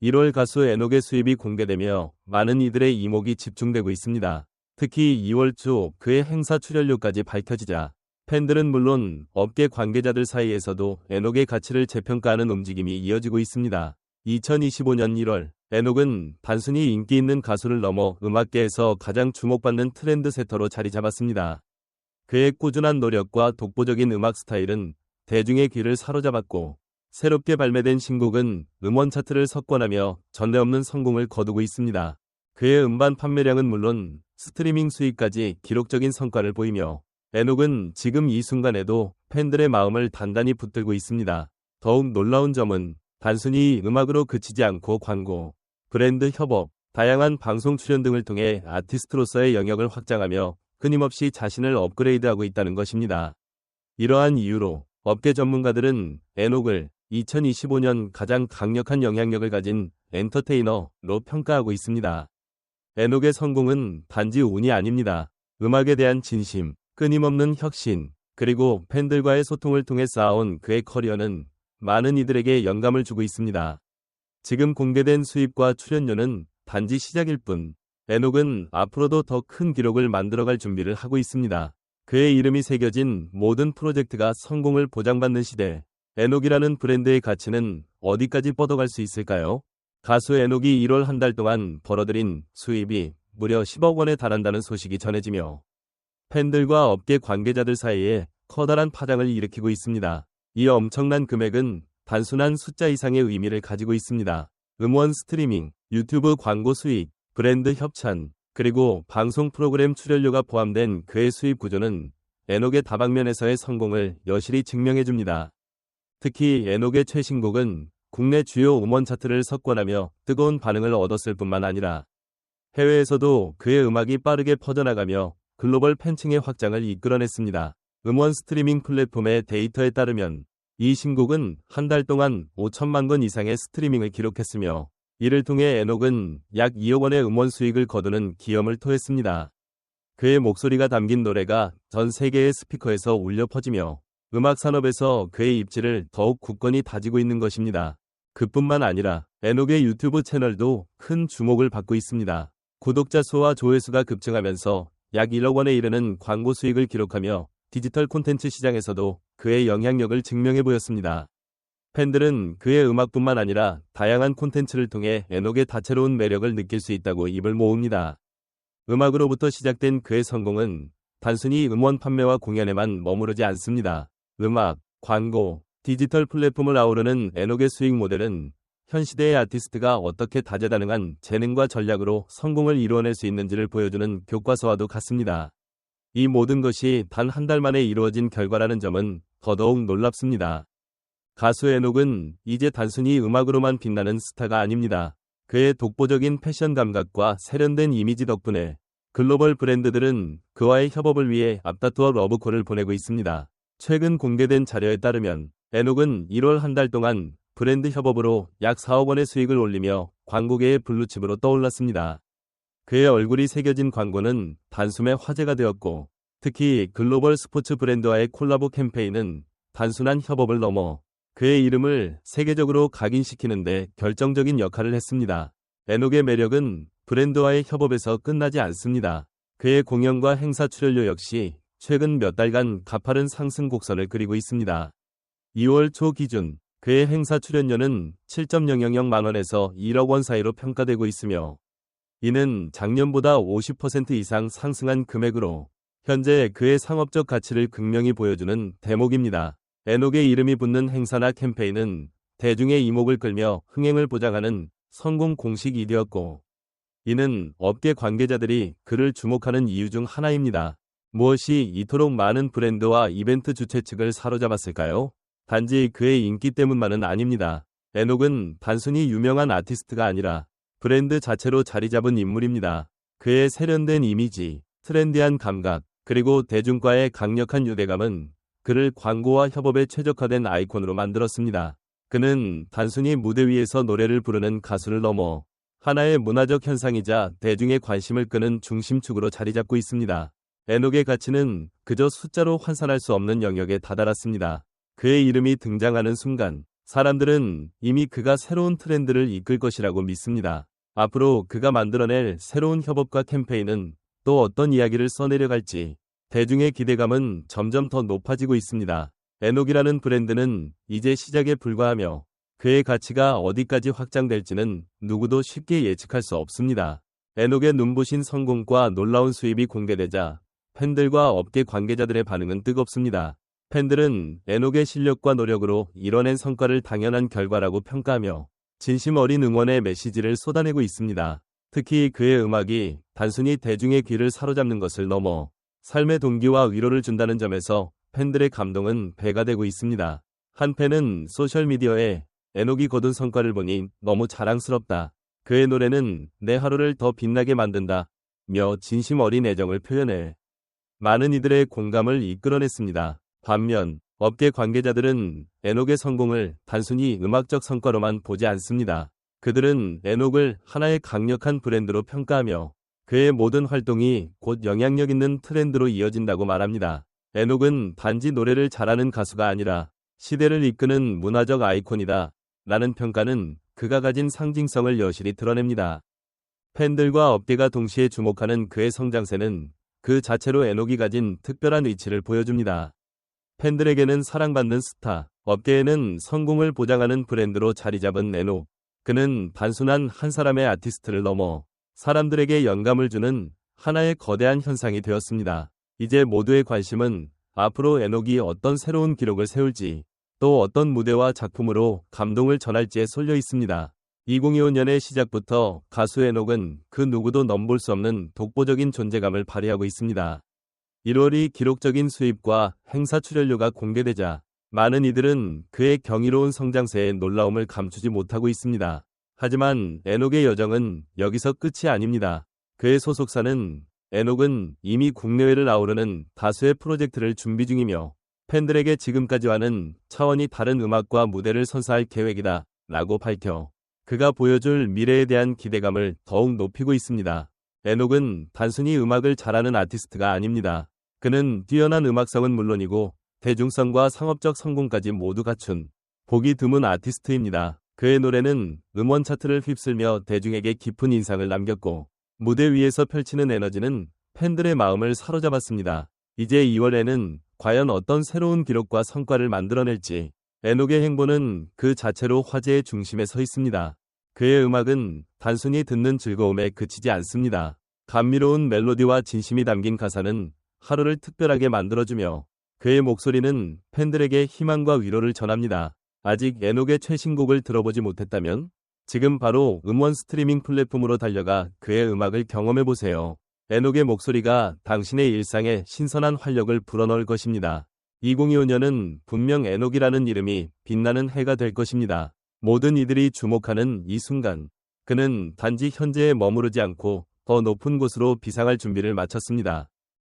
1월 가수 에녹의 수입이 공개되며 많은 이들의 이목이 집중되고 있습니다. 특히 2월 초 그의 행사 출연료까지 밝혀지자 팬들은 물론 업계 관계자들 사이에서도 에녹의 가치를 재평가하는 움직임이 이어지고 있습니다. 2025년 1월 에녹은 단순히 인기 있는 가수를 넘어 음악계에서 가장 주목받는 트렌드 세터로 자리 잡았습니다. 그의 꾸준한 노력과 독보적인 음악 스타일은 대중의 귀를 사로잡았고 새롭게 발매된 신곡은 음원 차트를 석권하며 전례 없는 성공을 거두고 있습니다. 그의 음반 판매량은 물론 스트리밍 수익까지 기록적인 성과를 보이며 에녹은 지금 이 순간에도 팬들의 마음을 단단히 붙들고 있습니다. 더욱 놀라운 점은 단순히 음악으로 그치지 않고 광고, 브랜드 협업, 다양한 방송 출연 등을 통해 아티스트로서의 영역을 확장하며 끊임없이 자신을 업그레이드하고 있다는 것입니다. 이러한 이유로 업계 전문가들은 에녹을 2025년 가장 강력한 영향력을 가진 엔터테이너로 평가하고 있습니다. 에녹의 성공은 단지 운이 아닙니다. 음악에 대한 진심, 끊임없는 혁신, 그리고 팬들과의 소통을 통해 쌓아온 그의 커리어는 많은 이들에게 영감을 주고 있습니다. 지금 공개된 수입과 출연료는 단지 시작일 뿐, 에녹은 앞으로도 더 큰 기록을 만들어갈 준비를 하고 있습니다. 그의 이름이 새겨진 모든 프로젝트가 성공을 보장받는 시대, 에녹이라는 브랜드의 가치는 어디까지 뻗어갈 수 있을까요? 가수 에녹이 1월 한 달 동안 벌어들인 수입이 무려 10억 원에 달한다는 소식이 전해지며 팬들과 업계 관계자들 사이에 커다란 파장을 일으키고 있습니다. 이 엄청난 금액은 단순한 숫자 이상의 의미를 가지고 있습니다. 음원 스트리밍, 유튜브 광고 수익, 브랜드 협찬, 그리고 방송 프로그램 출연료가 포함된 그의 수입 구조는 에녹의 다방면에서의 성공을 여실히 증명해줍니다. 특히 에녹의 최신곡은 국내 주요 음원 차트를 석권하며 뜨거운 반응을 얻었을 뿐만 아니라 해외에서도 그의 음악이 빠르게 퍼져나가며 글로벌 팬층의 확장을 이끌어냈습니다. 음원 스트리밍 플랫폼의 데이터에 따르면 이 신곡은 한 달 동안 5천만 건 이상의 스트리밍을 기록했으며 이를 통해 에녹은 약 2억 원의 음원 수익을 거두는 기염을 토했습니다. 그의 목소리가 담긴 노래가 전 세계의 스피커에서 울려 퍼지며 음악 산업에서 그의 입지를 더욱 굳건히 다지고 있는 것입니다. 그뿐만 아니라 에녹의 유튜브 채널도 큰 주목을 받고 있습니다. 구독자 수와 조회수가 급증하면서 약 1억 원에 이르는 광고 수익을 기록하며 디지털 콘텐츠 시장에서도 그의 영향력을 증명해 보였습니다. 팬들은 그의 음악뿐만 아니라 다양한 콘텐츠를 통해 에녹의 다채로운 매력을 느낄 수 있다고 입을 모읍니다. 음악으로부터 시작된 그의 성공은 단순히 음원 판매와 공연에만 머무르지 않습니다. 음악, 광고, 디지털 플랫폼을 아우르는 에녹의 수익 모델은 현 시대의 아티스트가 어떻게 다재다능한 재능과 전략으로 성공을 이루어낼 수 있는지를 보여주는 교과서와도 같습니다. 이 모든 것이 단 한 달 만에 이루어진 결과라는 점은 더더욱 놀랍습니다. 가수 에녹은 이제 단순히 음악으로만 빛나는 스타가 아닙니다. 그의 독보적인 패션 감각과 세련된 이미지 덕분에 글로벌 브랜드들은 그와의 협업을 위해 앞다투어 러브콜을 보내고 있습니다. 최근 공개된 자료에 따르면 에녹은 1월 한 달 동안 브랜드 협업으로 약 4억 원의 수익을 올리며 광고계의 블루칩으로 떠올랐습니다. 그의 얼굴이 새겨진 광고는 단숨에 화제가 되었고 특히 글로벌 스포츠 브랜드와의 콜라보 캠페인은 단순한 협업을 넘어 그의 이름을 세계적으로 각인시키는데 결정적인 역할을 했습니다. 에녹의 매력은 브랜드와의 협업에서 끝나지 않습니다. 그의 공연과 행사 출연료 역시 최근 몇 달간 가파른 상승 곡선을 그리고 있습니다. 2월 초 기준 그의 행사 출연료는 7.000만 원에서 1억 원 사이로 평가되고 있으며 이는 작년보다 50% 이상 상승한 금액으로 현재 그의 상업적 가치를 극명히 보여주는 대목입니다. 에녹의 이름이 붙는 행사나 캠페인은 대중의 이목을 끌며 흥행을 보장하는 성공 공식이 되었고 이는 업계 관계자들이 그를 주목하는 이유 중 하나입니다. 무엇이 이토록 많은 브랜드와 이벤트 주최 측을 사로잡았을까요? 단지 그의 인기 때문만은 아닙니다. 에녹은 단순히 유명한 아티스트가 아니라 브랜드 자체로 자리 잡은 인물입니다. 그의 세련된 이미지, 트렌디한 감각, 그리고 대중과의 강력한 유대감은 그를 광고와 협업에 최적화된 아이콘으로 만들었습니다. 그는 단순히 무대 위에서 노래를 부르는 가수를 넘어 하나의 문화적 현상이자 대중의 관심을 끄는 중심축으로 자리 잡고 있습니다. 에녹의 가치는 그저 숫자로 환산할 수 없는 영역에 다다랐습니다. 그의 이름이 등장하는 순간 사람들은 이미 그가 새로운 트렌드를 이끌 것이라고 믿습니다. 앞으로 그가 만들어낼 새로운 협업과 캠페인은 또 어떤 이야기를 써내려갈지 대중의 기대감은 점점 더 높아지고 있습니다. 에녹이라는 브랜드는 이제 시작에 불과하며 그의 가치가 어디까지 확장될지는 누구도 쉽게 예측할 수 없습니다. 에녹의 눈부신 성공과 놀라운 수입이 공개되자 팬들과 업계 관계자들의 반응은 뜨겁습니다. 팬들은 에녹의 실력과 노력으로 이뤄낸 성과를 당연한 결과라고 평가하며 진심 어린 응원의 메시지를 쏟아내고 있습니다. 특히 그의 음악이 단순히 대중의 귀를 사로잡는 것을 넘어 삶의 동기와 위로를 준다는 점에서 팬들의 감동은 배가 되고 있습니다. 한 팬은 소셜미디어에 에녹이 거둔 성과를 보니 너무 자랑스럽다. 그의 노래는 내 하루를 더 빛나게 만든다. 며 진심 어린 애정을 표현해 많은 이들의 공감을 이끌어냈습니다. 반면 업계 관계자들은 에녹의 성공을 단순히 음악적 성과로만 보지 않습니다. 그들은 에녹을 하나의 강력한 브랜드로 평가하며 그의 모든 활동이 곧 영향력 있는 트렌드로 이어진다고 말합니다. 에녹은 단지 노래를 잘하는 가수가 아니라 시대를 이끄는 문화적 아이콘이다. 라는 평가는 그가 가진 상징성을 여실히 드러냅니다. 팬들과 업계가 동시에 주목하는 그의 성장세는 그 자체로 에녹이 가진 특별한 위치를 보여줍니다. 팬들에게는 사랑받는 스타, 업계에는 성공을 보장하는 브랜드로 자리 잡은 에녹. 그는 단순한 한 사람의 아티스트를 넘어 사람들에게 영감을 주는 하나의 거대한 현상이 되었습니다. 이제 모두의 관심은 앞으로 에녹이 어떤 새로운 기록을 세울지 또 어떤 무대와 작품으로 감동을 전할지에 쏠려 있습니다. 2025년의 시작부터 가수 에녹은 그 누구도 넘볼 수 없는 독보적인 존재감을 발휘하고 있습니다. 1월이 기록적인 수입과 행사 출연료가 공개되자 많은 이들은 그의 경이로운 성장세에 놀라움을 감추지 못하고 있습니다. 하지만 에녹의 여정은 여기서 끝이 아닙니다. 그의 소속사는 에녹은 이미 국내외를 아우르는 다수의 프로젝트를 준비 중이며 팬들에게 지금까지와는 차원이 다른 음악과 무대를 선사할 계획이다 라고 밝혀 그가 보여줄 미래에 대한 기대감을 더욱 높이고 있습니다. 에녹은 단순히 음악을 잘하는 아티스트가 아닙니다. 그는 뛰어난 음악성은 물론이고 대중성과 상업적 성공까지 모두 갖춘 보기 드문 아티스트입니다. 그의 노래는 음원 차트를 휩쓸며 대중에게 깊은 인상을 남겼고 무대 위에서 펼치는 에너지는 팬들의 마음을 사로잡았습니다. 이제 2월에는 과연 어떤 새로운 기록과 성과를 만들어낼지 에녹의 행보는 그 자체로 화제의 중심에 서 있습니다. 그의 음악은 단순히 듣는 즐거움에 그치지 않습니다. 감미로운 멜로디와 진심이 담긴 가사는 하루를 특별하게 만들어주며 그의 목소리는 팬들에게 희망과 위로를 전합니다. 아직 에녹의 최신곡을 들어보지 못했다면 지금 바로 음원 스트리밍 플랫폼으로 달려가 그의 음악을 경험해보세요. 에녹의 목소리가 당신의 일상에 신선한 활력을 불어넣을 것입니다. 2025년은 분명 에녹이라는 이름이 빛나는 해가 될 것입니다. 모든 이들이 주목하는 이 순간, 그는 단지 현재에 머무르지 않고 더 높은 곳으로 비상할 준비를 마쳤습니다.